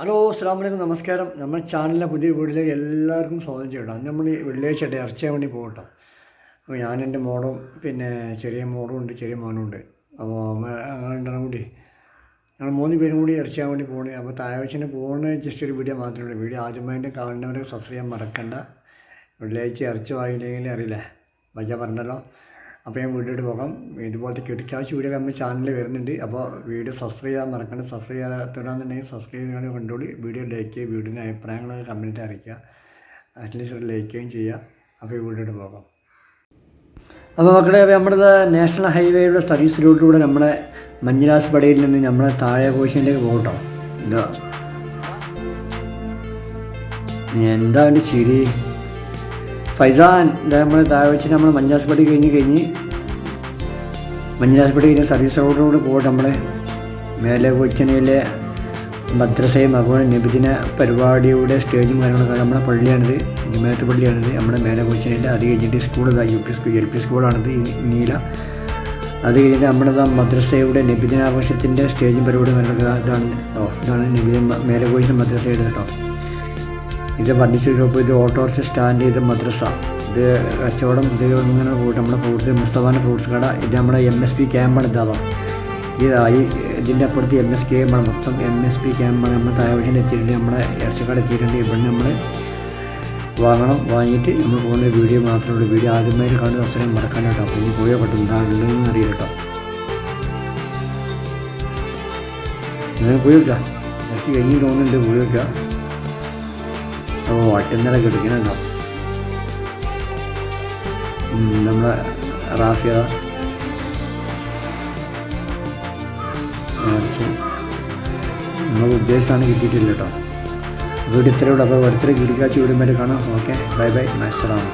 Hello അസ്സാം വലൈക്കും നമസ്കാരം. നമ്മുടെ ചാനലിലെ പുതിയ വീട്ടിലേക്ക് എല്ലാവർക്കും സ്വാഗതം ചെയ്യണം നമ്മൾ വെള്ളിയാഴ്ച ഇറച്ചിയാൻ വേണ്ടി പോകട്ടോ. അപ്പോൾ ഞാൻ എന്റെ മോളും പിന്നെ ചെറിയ മോളും ഉണ്ട് ചെറിയ മോനും ഉണ്ട്. അപ്പോൾ അങ്ങനെ കൂടി. ഞങ്ങൾ മൂന്ന് പേരും കൂടി ഇറച്ചിയാൻ വേണ്ടി പോകണേ അപ്പോൾ താഴ്ചന് പോകുന്ന ജസ്റ്റ് ഒരു വീഡിയോ മാത്രമേ ഉള്ളൂ. വീഡിയോ ആദ്യമായിട്ട് കാണുന്നവരെ സബ്സ്ക്രൈബ് ചെയ്യാൻ മറക്കണ്ട. വെള്ളിയാഴ്ച ഇറച്ചി വാങ്ങിയില്ലെങ്കിൽ അറിയില്ല? വജ പറഞ്ഞല്ലോ. അപ്പോൾ ഞാൻ വീഡിയോയിട്ട് പോകാം. ഇതുപോലത്തെ കിടക്കാശ് വീഡിയോ നമ്മൾ ചാനലിൽ വരുന്നുണ്ട്. അപ്പോൾ വീഡിയോ സബ്സ്ക്രൈബ് ചെയ്യാൻ മറക്കണ്ട. സബ്സ്ക്രൈബ് ചെയ്യാത്തവരാണെന്നുണ്ടെങ്കിൽ സബ്സ്ക്രൈബ് ചെയ്യാൻ കണ്ടോളി വീഡിയോ ലൈക്ക് ചെയ്യുക വീഡിയോന്റെ അഭിപ്രായങ്ങൾ കമന്റ് അറിയിക്കുക. അറ്റ്ലീസ്റ്റ് ഒരു ലൈക്ക് ചെയ്യുകയും ചെയ്യുക. അപ്പോൾ ഈ വീഡിയോയിട്ട് പോകാം. അപ്പോൾ മക്കളെ നമ്മുടെ നാഷണൽ ഹൈവേയുടെ സർവീസ് റൂട്ടിലൂടെ നമ്മളെ മഞ്ഞരാസ് പടയിൽ നിന്ന് നമ്മളെ താഴെ കോശിലേക്ക് പോകട്ടോ ഇതാ. എന്താ എന്റെ ചിരി? ഫൈസാൻ ഇതാ നമ്മൾ താഴെ വെച്ച് നമ്മൾ മഞ്ഞാസ്പടി കഴിഞ്ഞ് കഴിഞ്ഞ് മഞ്ഞാസ്പടി കഴിഞ്ഞ് സർവീസ് റോഡിലൂടെ പോകട്ടെ നമ്മളെ മേലെ കൊച്ചനയിലെ മദ്രസയും അതുപോലെ നിബിദിന പരിപാടിയുടെ സ്റ്റേജും കാര്യങ്ങളൊക്കെ നമ്മുടെ പള്ളിയാണിത് ജുമേത്ത് പള്ളിയാണിത്. നമ്മുടെ മേലെ കൊച്ചനയിലെ അത് കഴിഞ്ഞിട്ട് school U P school L P സ്കൂളാണിത് നീല. അത് കഴിഞ്ഞിട്ട് നമ്മുടെ മദ്രസയുടെ നബിദിനാഘോഷത്തിന്റെ സ്റ്റേജും പരിപാടിയും കാര്യങ്ങളൊക്കെ ഇതാണ് ഓ ഇതാണ് നിബിദിന മേലെ കൊച്ചിന്റെ മദ്രസയുടെ കേട്ടോ. ഇത് ഫർണിച്ചർ ഷോപ്പ് ഇത് ഓട്ടോറിക്ഷ സ്റ്റാൻഡ് ഇത് മദ്രസ. ഇത് കച്ചവടം ഇത് ഇങ്ങനെ പോയിട്ട് നമ്മുടെ ഫ്രൂട്ട്സ് മുസ്തഫാന്റെ ഫ്രൂട്ട്സ് കട ഇത് നമ്മുടെ എം എസ് പി ക്യാമ്പാണ് ഇതാവാം ഇതായി ഇതിന്റെ അപ്പുറത്ത് എം എസ് ക്യാമ്പാണ് മൊത്തം എം എസ് പി ക്യാമ്പാണ് നമ്മൾ തായവശ്യം എത്തിയിട്ടുണ്ട്. നമ്മുടെ ഇറച്ചക്കട എത്തിയിട്ടുണ്ട്. ഇവിടെ നമ്മൾ വാങ്ങണം. വാങ്ങിയിട്ട് നമ്മൾ പോകുന്ന വീഡിയോ മാത്രമേ ഉള്ളൂ. വീഡിയോ ആദ്യമായിട്ട് കാണുന്ന അവസരം മറക്കാൻ കേട്ടോ. ഇനി പോയോ പെട്ടെന്ന് എന്താ ഉള്ളതെന്ന് അറിയില്ല കേട്ടോ. ഞാൻ പോയി വയ്ക്കാം ഇറച്ചി കഴിഞ്ഞ് തോന്നുന്നുണ്ട്. പോയി വെക്കാം ഓ അട്ടുന്നല കിടക്കണുണ്ടോ നമ്മളെ റാഫിയ നമ്മൾ ഉദ്ദേശിച്ചാണ് കിട്ടിയിട്ടില്ല കേട്ടോ വീട് ഇത്രയുള്ളൂ അപ്പോൾ അടുത്തൊരു കിടിക്കാച്ച് വിടുമ്പോൾ കാണാം. ഓക്കെ ബൈ ബൈ മത്സരമാണ്